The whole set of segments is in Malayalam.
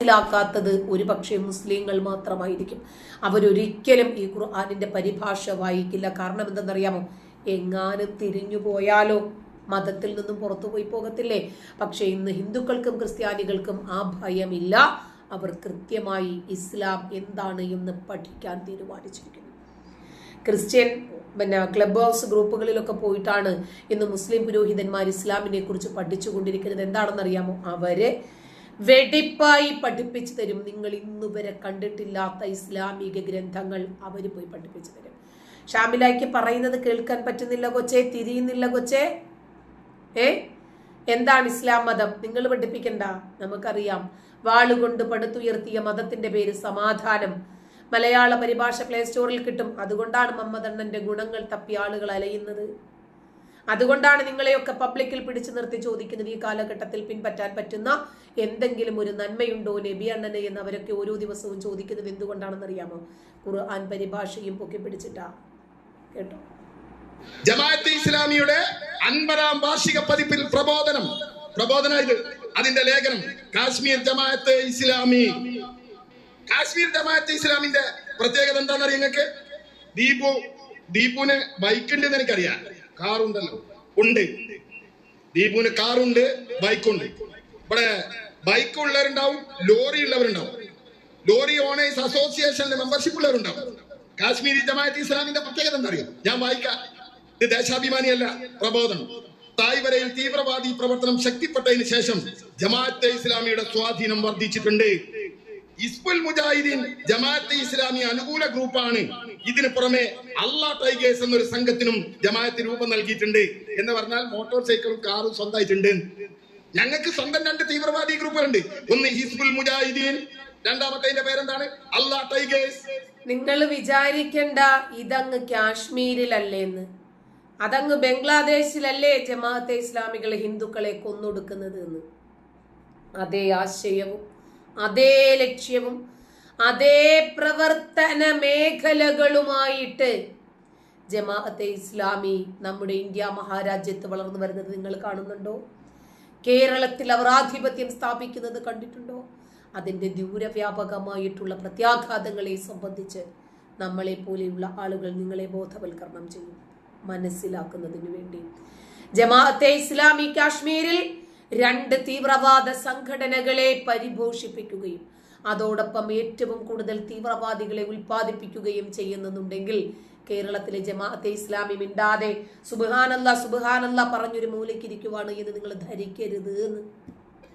മനസ്സിലാക്കാത്തത് ഒരുപക്ഷെ മുസ്ലിങ്ങൾ മാത്രമായിരിക്കും. അവരൊരിക്കലും ഈ ഖുർആാനിന്റെ പരിഭാഷ വായിക്കില്ല. കാരണം എന്തെന്നറിയാമോ? എങ്ങാനും തിരിഞ്ഞു പോയാലോ? മതത്തിൽ നിന്നും പുറത്തു പോയി പോകത്തില്ലേ? പക്ഷെ ഇന്ന് ഹിന്ദുക്കൾക്കും ക്രിസ്ത്യാനികൾക്കും ആ ഭയമില്ല. അവർ കൃത്യമായി ഇസ്ലാം എന്താണ് എന്ന് പഠിക്കാൻ തീരുമാനിച്ചിരിക്കുന്നു. ക്രിസ്ത്യൻ പിന്നെ ക്ലബ് ഹൗസ് ഗ്രൂപ്പുകളിലൊക്കെ പോയിട്ടാണ് ഇന്ന് മുസ്ലിം പുരോഹിതന്മാർ ഇസ്ലാമിനെ കുറിച്ച് പഠിച്ചുകൊണ്ടിരിക്കുന്നത്. എന്താണെന്നറിയാമോ? അവർ വെടിപ്പായി പഠിപ്പിച്ചു തരും. നിങ്ങൾ ഇന്നുവരെ കണ്ടിട്ടില്ലാത്ത ഇസ്ലാമിക ഗ്രന്ഥങ്ങൾ അവർ പോയി പഠിപ്പിച്ചു തരും. ഷാമിലായിക്ക് പറയുന്നത് കേൾക്കാൻ പറ്റുന്നില്ല കൊച്ചേ തിരിയുന്നില്ല കൊച്ചേ. ഏ? എന്താണ് ഇസ്ലാം മതം? നിങ്ങൾ പഠിപ്പിക്കണ്ട. നമുക്കറിയാം. വാളുകൊണ്ട് പടുത്തുയർത്തിയ മതത്തിന്റെ പേര് സമാധാനം. മലയാള പരിഭാഷ പ്ലേ സ്റ്റോറിൽ കിട്ടും. അതുകൊണ്ടാണ് മമ്മദണ്ണന്റെ ഗുണങ്ങൾ തപ്പി ആളുകൾ അലയുന്നത്. അതുകൊണ്ടാണ് നിങ്ങളെയൊക്കെ പബ്ലിക്കിൽ പിടിച്ചു നിർത്തി ചോദിക്കുന്നത് ഈ കാലഘട്ടത്തിൽ പിൻപറ്റാൻ പറ്റുന്ന എന്തെങ്കിലും ഒരു നന്മയുണ്ടോ നബി അണ്ണനെ എന്ന് അവരൊക്കെ ഓരോ ദിവസവും ചോദിക്കുന്നത് എന്തുകൊണ്ടാണെന്ന് അറിയാമോ? ഖുർആൻ പരിഭാഷയും പൊക്കി പിടിച്ചിട്ടാ. കേട്ടോ? ജമാഅത്തെ ഇസ്ലാമിയുടെ അൻപതാം വാർഷിക പതിപ്പിൽ പ്രബോധനം. പ്രബോധന ഇത് അതിന്റെ ലേഖനം കാശ്മീർ ജമാഅത്ത് ഇസ്ലാമി. കാശ്മീർ ജമാഅത്ത് ഇസ്ലാമിന്റെ പ്രത്യേകത എന്താണെന്ന് അറിയാം നിങ്ങൾക്ക്? ദീപു ദീപുവിന് ബൈക്ക് ഉണ്ടെന്ന് എനിക്കറിയാം കാറുണ്ടല്ലോ. ഉണ്ട്. ദീപുവിന് കാറുണ്ട് ബൈക്കുണ്ട്. ഇവിടെ ബൈക്ക് ഉള്ളവരുണ്ടാവും ലോറി ഉള്ളവരുണ്ടാവും ലോറി ഓണേഴ്സ് അസോസിയേഷനിലെ മെമ്പർഷിപ്പ് ഉള്ളവരുണ്ടാവും. കാശ്മീരി ജമാഅത്ത് ഇസ്ലാമിന്റെ പ്രത്യേകത എന്താ അറിയാം ഞാൻ വായിക്കാം. ഇത് ദേശാഭിമാനിയല്ല പ്രബോധനം. തായ് വരയിൽ തീവ്രവാദി പ്രവർത്തനം ശക്തിപ്പെട്ടതിന് ശേഷം ജമാഅത്തെ ഇസ്ലാമിയുടെ സ്വാധീനം വർദ്ധിച്ചിട്ടുണ്ട്. ഇസ്ബുൽ മുജാഹിദീൻ ജമാഅത്തെ ഇസ്ലാമി അനുകൂല ഗ്രൂപ്പാണ്. ഇതിന് പുറമെ അള്ളാ ടൈഗേഴ്സ് എന്നൊരു സംഘത്തിനും ജമാഅത്ത് രൂപം നൽകിയിട്ടുണ്ട്. എന്ന് പറഞ്ഞാൽ മോട്ടോർ സൈക്കിളും കാറും സ്വന്തമായിട്ടുണ്ട്. ഞങ്ങൾക്ക് സ്വന്തം രണ്ട് തീവ്രവാദി ഗ്രൂപ്പുകളുണ്ട്. ഒന്ന് ഹിസ്ബുൽ മുജാഹിദീൻ രണ്ടാമത്തെ പേരെന്താണ്? അള്ളാ ടൈഗേഴ്സ്. നിങ്ങൾ വിചാരിക്കണ്ട ഇതങ്ങ് കാശ്മീരിലല്ലേന്ന്. അതങ്ങ് ബംഗ്ലാദേശിലല്ലേ ജമാഅത്തെ ഇസ്ലാമികളെ ഹിന്ദുക്കളെ കൊന്നൊടുക്കുന്നത് അതേ ആശയവും. അതേ ലക്ഷ്യവും അതേ പ്രവർത്തന മേഖലകളുമായിട്ട് ജമാഅത്തെ ഇസ്ലാമി നമ്മുടെ ഇന്ത്യ മഹാരാജ്യത്ത് വളർന്നു വരുന്നത് നിങ്ങൾ കാണുന്നുണ്ടോ? കേരളത്തിൽ അവർ ആധിപത്യം സ്ഥാപിക്കുന്നത് കണ്ടിട്ടുണ്ടോ? അതിന്റെ ദൂരവ്യാപകമായിട്ടുള്ള പ്രത്യാഘാതങ്ങളെ സംബന്ധിച്ച് നമ്മളെ പോലെയുള്ള ആളുകൾ നിങ്ങളെ ബോധവൽക്കരണം ചെയ്യും മനസ്സിലാക്കുന്നതിന് വേണ്ടി. ജമാഅത്തെ ഇസ്ലാമി കാശ്മീരിൽ രണ്ട് തീവ്രവാദ സംഘടനകളെ പരിപോഷിപ്പിക്കുകയും അതോടൊപ്പം ഏറ്റവും കൂടുതൽ തീവ്രവാദികളെ ഉൽപ്പാദിപ്പിക്കുകയും ചെയ്യുന്നുണ്ടെങ്കിൽ കേരളത്തിലെ ജമാഅത്തെ ഇസ്ലാമി മിണ്ടാതെ സുബാനല്ല സുബാനല്ല പറഞ്ഞൊരു മൂലക്കിരിക്കുവാണ് എന്ന് നിങ്ങൾ ധരിക്കരുത് എന്ന്.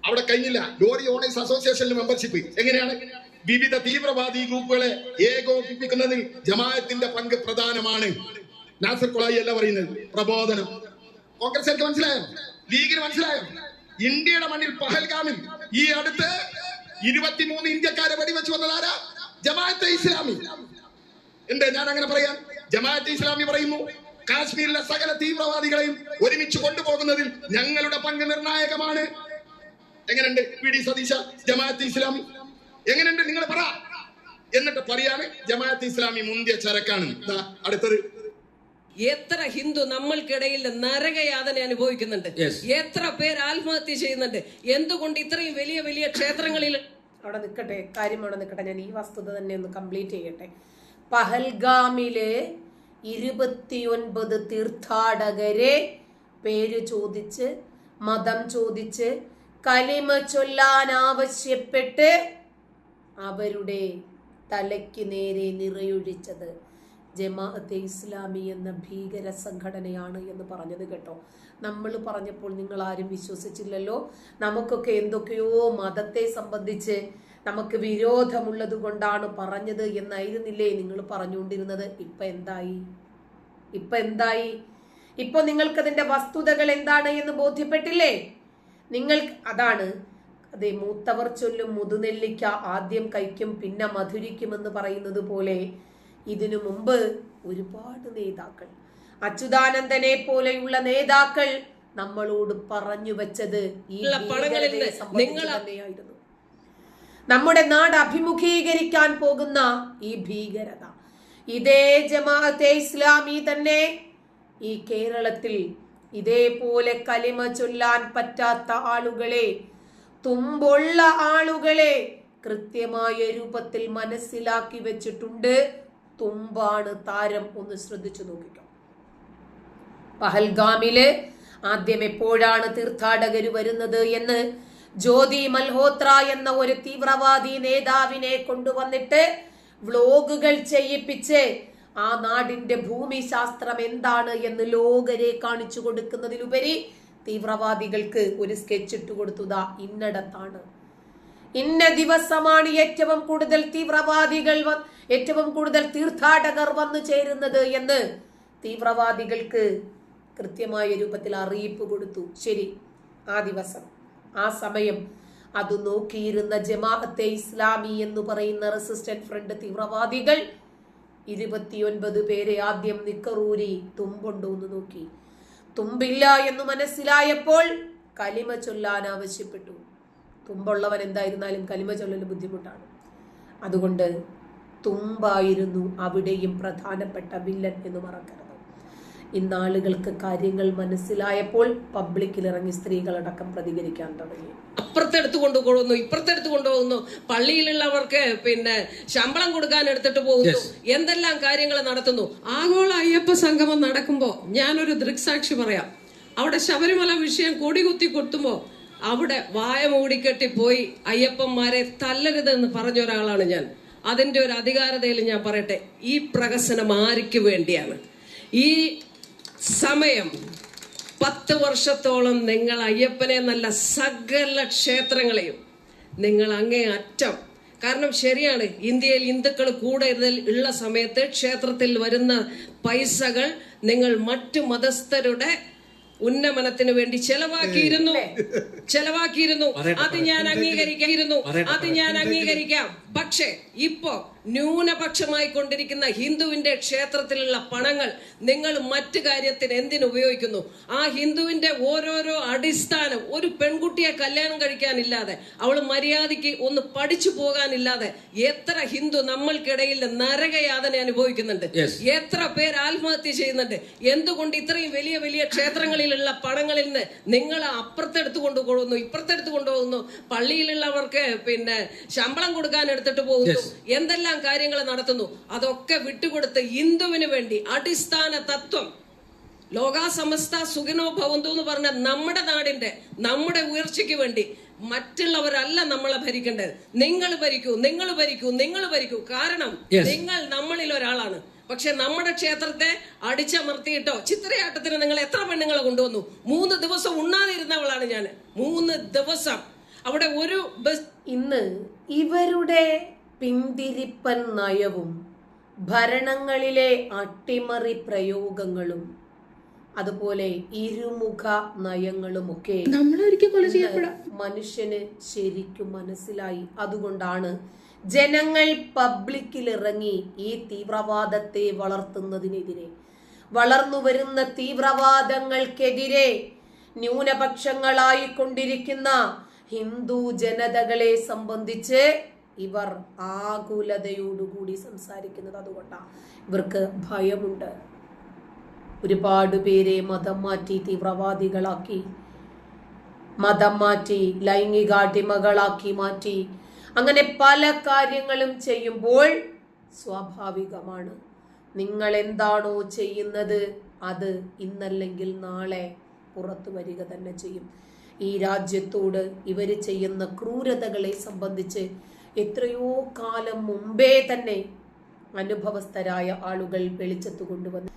അവിടെ കഴിഞ്ഞില്ല. ലോറി ഓണേഴ്സ് അസോസിയേഷനിലെ മെമ്പർഷിപ്പ്. എങ്ങനെയാണ്? വിവിധ തീവ്രവാദി ഗ്രൂപ്പുകളെ ഏകോപിപ്പിക്കുന്നതിൽ ജമാഅത്തിന്റെ പങ്ക് പ്രധാനമാണ്. നാസർ കൊളായി അല്ല പറയുന്നത്. പ്രബോധനം. കോൺഗ്രസ് മനസ്സിലായോ? ലീഗിന് മനസ്സിലായോ? ഇന്ത്യയുടെ മണ്ണിൽ പഹൽഗാമിൽ ഈ അടുത്ത് ഇരുപത്തിമൂന്ന് ഇന്ത്യക്കാരെ വെടിവെച്ച് വന്നതാരാ ജമാഅത്തെ ഇസ്ലാമി. എന്ത് ഞാൻ അങ്ങനെ പറയാൻ? ജമാഅത്തെ ഇസ്ലാമി പറയുന്നു കാശ്മീരിലെ സകല തീവ്രവാദികളെയും ഒരുമിച്ച് കൊണ്ടുപോകുന്നതിൽ ഞങ്ങളുടെ പങ്ക് നിർണായകമാണ്. എങ്ങനെയുണ്ട് പി ഡി സതീശ ജമാഅത്ത് ഇസ്ലാമി? എങ്ങനെയുണ്ട് നിങ്ങൾ പറ. എന്നിട്ട് പറയാണ് ജമാഅത്ത് ഇസ്ലാമി മുന്തിയ ചരക്കാണ്. ദാ അടുത്തത്. എത്ര ഹിന്ദു നമ്മൾക്കിടയിൽ നരകയാതന അനുഭവിക്കുന്നുണ്ട്? എത്ര പേർ ആത്മഹത്യ ചെയ്യുന്നുണ്ട്? എന്തുകൊണ്ട് ഇത്രയും വലിയ വലിയ ക്ഷേത്രങ്ങളിൽ അവിടെ നിൽക്കട്ടെ കാര്യം അവിടെ നിൽക്കട്ടെ ഞാൻ ഈ വസ്തുത തന്നെ ഒന്ന് കംപ്ലീറ്റ് ചെയ്യട്ടെ. പഹൽഗാമിലെ ഇരുപത്തിയൊൻപത് തീർത്ഥാടകരെ പേര് ചോദിച്ച് മതം ചോദിച്ച് കലിമ ചൊല്ലാൻ ആവശ്യപ്പെട്ട് അവരുടെ തലയ്ക്ക് നേരെ നിറയൊഴിച്ചത് ജമാഅത്തെ ഇസ്ലാമി എന്ന ഭീകര സംഘടനയാണ് എന്ന് പറഞ്ഞത് കേട്ടോ. നമ്മൾ പറഞ്ഞപ്പോൾ നിങ്ങൾ ആരും വിശ്വസിച്ചില്ലല്ലോ. നമുക്കൊക്കെ എന്തൊക്കെയോ മതത്തെ സംബന്ധിച്ച് നമുക്ക് വിരോധമുള്ളത് കൊണ്ടാണ് പറഞ്ഞത് എന്നായിരുന്നില്ലേ നിങ്ങൾ പറഞ്ഞുകൊണ്ടിരുന്നത്? ഇപ്പൊ എന്തായി? ഇപ്പൊ എന്തായി? ഇപ്പൊ നിങ്ങൾക്കതിന്റെ വസ്തുതകൾ എന്താണ് എന്ന് ബോധ്യപ്പെട്ടില്ലേ? നിങ്ങൾ അതാണ്. അതെ മൂത്തവർ ചൊല്ലും മുതുനെല്ലിക്ക ആദ്യം കഴിക്കും പിന്നെ മധുരിക്കുമെന്ന് പറയുന്നത് പോലെ ഇതിനു മുമ്പ് ഒരുപാട് നേതാക്കൾ അച്യുതാനന്ദനെ പോലെയുള്ള നേതാക്കൾ നമ്മളോട് പറഞ്ഞു വെച്ചത് ഈ തന്നെയായിരുന്നു. നമ്മുടെ നാട് അഭിമുഖീകരിക്കാൻ പോകുന്ന ഈ ഭീകരത ഇതേ ജമാഅത്തെ ഇസ്ലാമി തന്നെ ഈ കേരളത്തിൽ ഇതേപോലെ കലിമ ചൊല്ലാൻ പറ്റാത്ത ആളുകളെ തുമ്പുള്ള ആളുകളെ കൃത്യമായ രൂപത്തിൽ മനസ്സിലാക്കി വെച്ചിട്ടുണ്ട്. തുമ്പാണ് താരം ഒന്ന് ശ്രദ്ധിച്ചു നോക്കിക്കോ. പഹൽഗാമിലെ ആദ്യം എപ്പോഴാണ് തീർത്ഥാടകർ വരുന്നത് എന്ന് ജ്യോതി മൽഹോത്ര എന്ന ഒരു തീവ്രവാദി നേതാവിനെ കൊണ്ടുവന്നിട്ട് വ്ലോഗുകൾ ചെയ്യിപ്പിച്ച് ആ നാടിന്റെ ഭൂമിശാസ്ത്രം എന്താണ് എന്ന് ലോകരെ കാണിച്ചു കൊടുക്കുന്നതിലുപരി തീവ്രവാദികൾക്ക് ഒരു സ്കെച്ച് ഇട്ട് കൊടുത്തുതാ ഇന്നടത്താണ്. ഇന്ന ദിവസമാണ് ഏറ്റവും കൂടുതൽ തീവ്രവാദികൾ ഏറ്റവും കൂടുതൽ തീർത്ഥാടകർ വന്നു ചേരുന്നത് എന്ന് തീവ്രവാദികൾക്ക് കൃത്യമായ രൂപത്തിൽ അറിയിപ്പ് കൊടുത്തു. ശരി ആ ദിവസം ആ സമയം അത് നോക്കിയിരുന്ന ജമാഅത്തെ ഇസ്ലാമി എന്ന് പറയുന്ന റെസിസ്റ്റന്റ് ഫ്രണ്ട് തീവ്രവാദികൾ ഇരുപത്തിയൊൻപത് പേരെ ആദ്യം നിക്കറൂരി തുമ്പുണ്ടോ എന്ന് നോക്കി. തുമ്പില്ല എന്ന് മനസ്സിലായപ്പോൾ കലിമ ചൊല്ലാൻ ആവശ്യപ്പെട്ടു. തുമ്പുള്ളവൻ എന്തായിരുന്നാലും കലിമ ചൊല്ലൽ ബുദ്ധിമുട്ടാണ്. അതുകൊണ്ട് തുമ്പായിരുന്നു അവിടെയും പ്രധാനപ്പെട്ട വില്ലൻ എന്ന് മറക്കരുത്. ഇന്നാളുകൾക്ക് കാര്യങ്ങൾ മനസ്സിലായപ്പോൾ പബ്ലിക്കിൽ ഇറങ്ങി സ്ത്രീകളടക്കം പ്രതികരിക്കാൻ തുടങ്ങി. അപ്പുറത്തെടുത്ത് കൊണ്ടുപോകുന്നു ഇപ്പുറത്തെടുത്ത് കൊണ്ടുപോകുന്നു പള്ളിയിലുള്ളവർക്ക് പിന്നെ ശമ്പളം കൊടുക്കാൻ എടുത്തിട്ട് പോകുന്നു എന്തെല്ലാം കാര്യങ്ങൾ നടത്തുന്നു. ആഗോള അയ്യപ്പ സംഗമം നടക്കുമ്പോ ഞാനൊരു ദൃക്സാക്ഷി പറയാം. അവിടെ ശബരിമല വിഷയം കൊടികുത്തി കൊത്തുമ്പോ അവിടെ വായ മൂടിക്കെട്ടി പോയി അയ്യപ്പന്മാരെ തല്ലരുതെന്ന് പറഞ്ഞ ഒരാളാണ് ഞാൻ. അതിന്റെ ഒരു അധികാരതയിൽ ഞാൻ പറയട്ടെ ഈ പ്രഹസനം ആർക്ക് വേണ്ടിയാണ്? ഈ സമയം പത്ത് വർഷത്തോളം നിങ്ങൾ അയ്യപ്പനെ നല്ല സകല ക്ഷേത്രങ്ങളെയും നിങ്ങൾ അങ്ങേ അറ്റം. കാരണം ശരിയാണ് ഇന്ത്യയിൽ ഹിന്ദുക്കൾ കൂടുതൽ ഉള്ള സമയത്ത് ക്ഷേത്രത്തിൽ വരുന്ന പൈസകൾ നിങ്ങൾ മറ്റു മതസ്ഥരുടെ ഉന്നമനത്തിന് വേണ്ടി ചെലവാക്കിയിരുന്നു. ചെലവാക്കിയിരുന്നു. അത് ഞാൻ അംഗീകരിക്കായിരുന്നു അത് ഞാൻ അംഗീകരിക്കാം. പക്ഷേ ഇപ്പോ ന്യൂനപക്ഷമായി കൊണ്ടിരിക്കുന്ന ഹിന്ദുവിന്റെ ക്ഷേത്രത്തിലുള്ള പണങ്ങൾ നിങ്ങൾ മറ്റു കാര്യത്തിന് എന്തിനു ഉപയോഗിക്കുന്നു? ആ ഹിന്ദുവിന്റെ ഓരോരോ അടിസ്ഥാനം ഒരു പെൺകുട്ടിയെ കല്യാണം കഴിക്കാനില്ലാതെ അവൾ മര്യാദയ്ക്ക് ഒന്ന് പഠിച്ചു പോകാനില്ലാതെ എത്ര ഹിന്ദു നമ്മൾക്കിടയിൽ നരകയാതന അനുഭവിക്കുന്നുണ്ട്? എത്ര പേര് ആത്മഹത്യ ചെയ്യുന്നുണ്ട്? എന്തുകൊണ്ട് ഇത്രയും വലിയ വലിയ ക്ഷേത്രങ്ങളിലുള്ള പണങ്ങളിൽ നിന്ന് നിങ്ങൾ അപ്പുറത്തെടുത്ത് കൊണ്ടുപോകുന്നു ഇപ്പുറത്തെടുത്ത് കൊണ്ടുപോകുന്നു? പള്ളിയിലുള്ളവർക്ക് പിന്നെ ശമ്പളം കൊടുക്കാൻ എടുത്തിട്ട് പോകുന്നു. എന്തെല്ലാം കാര്യങ്ങൾ നടത്തുന്നു? അതൊക്കെ വിട്ടുകൊടുത്ത് ഹിന്ദുവിന് വേണ്ടി അടിസ്ഥാന തത്വം. ലോകാസമസ്ത സുഖനോ ഭവന്തു എന്ന് പറഞ്ഞ നമ്മുടെ നാടിന്റെ നമ്മുടെ ഉയർച്ചയ്ക്ക് വേണ്ടി മറ്റുള്ളവരല്ല നമ്മളെ ഭരിക്കേണ്ടത്. നിങ്ങൾ ഭരിക്കൂ നിങ്ങൾ ഭരിക്കൂ നിങ്ങൾ ഭരിക്കൂ. കാരണം നിങ്ങൾ നമ്മളിൽ ഒരാളാണ്. പക്ഷെ നമ്മുടെ ക്ഷേത്രത്തെ അടിച്ചമർത്തിയിട്ടോ ചിത്രയാട്ടത്തിന് നിങ്ങൾ എത്ര പെണ്ണുങ്ങളെ കൊണ്ടുവന്നു? മൂന്ന് ദിവസം ഉണ്ണാതിരുന്നവളാണ് ഞാൻ. മൂന്ന് ദിവസം. അവിടെ ഒരു ബസ് ഇന്ന് ഇവരുടെ പിന്തിരിപ്പൻ നയവും ഭരണങ്ങളിലെ അട്ടിമറി പ്രയോഗങ്ങളും അതുപോലെ ഇരുമുഖ നയങ്ങളുമൊക്കെ ഒക്കെ മനുഷ്യന് ശരിക്കും മനസ്സിലായി. അതുകൊണ്ടാണ് ജനങ്ങൾ പബ്ലിക്കിൽ ഇറങ്ങി ഈ തീവ്രവാദത്തെ വളർത്തുന്നതിനെതിരെ. വളർന്നു വരുന്ന തീവ്രവാദങ്ങൾക്കെതിരെ ന്യൂനപക്ഷങ്ങളായി കൊണ്ടിരിക്കുന്ന ഹിന്ദു ജനതകളെ സംബന്ധിച്ച് ഇവർ ആകുലതയോടുകൂടി സംസാരിക്കുന്നത് അതുകൊണ്ടാണ് ഇവർക്ക് ഭയമുണ്ട്. ഒരുപാട് പേരെ മതം മാറ്റി തീവ്രവാദികളാക്കി മതം മാറ്റി ലൈംഗികാടിമകളാക്കി മാറ്റി. അങ്ങനെ പല കാര്യങ്ങളും ചെയ്യുമ്പോൾ സ്വാഭാവികമാണ്. നിങ്ങൾ എന്താണോ ചെയ്യുന്നത് അത് ഇന്നല്ലെങ്കിൽ നാളെ പുറത്തു വരിക തന്നെ ചെയ്യും. ഈ രാജ്യത്തോട് ഇവർ ചെയ്യുന്ന ക്രൂരതകളെ സംബന്ധിച്ച് എത്രയോ കാലം മുമ്പേ തന്നെ അനുഭവസ്ഥരായ ആളുകൾ വെളിച്ചത്ത് കൊണ്ടുവന്നു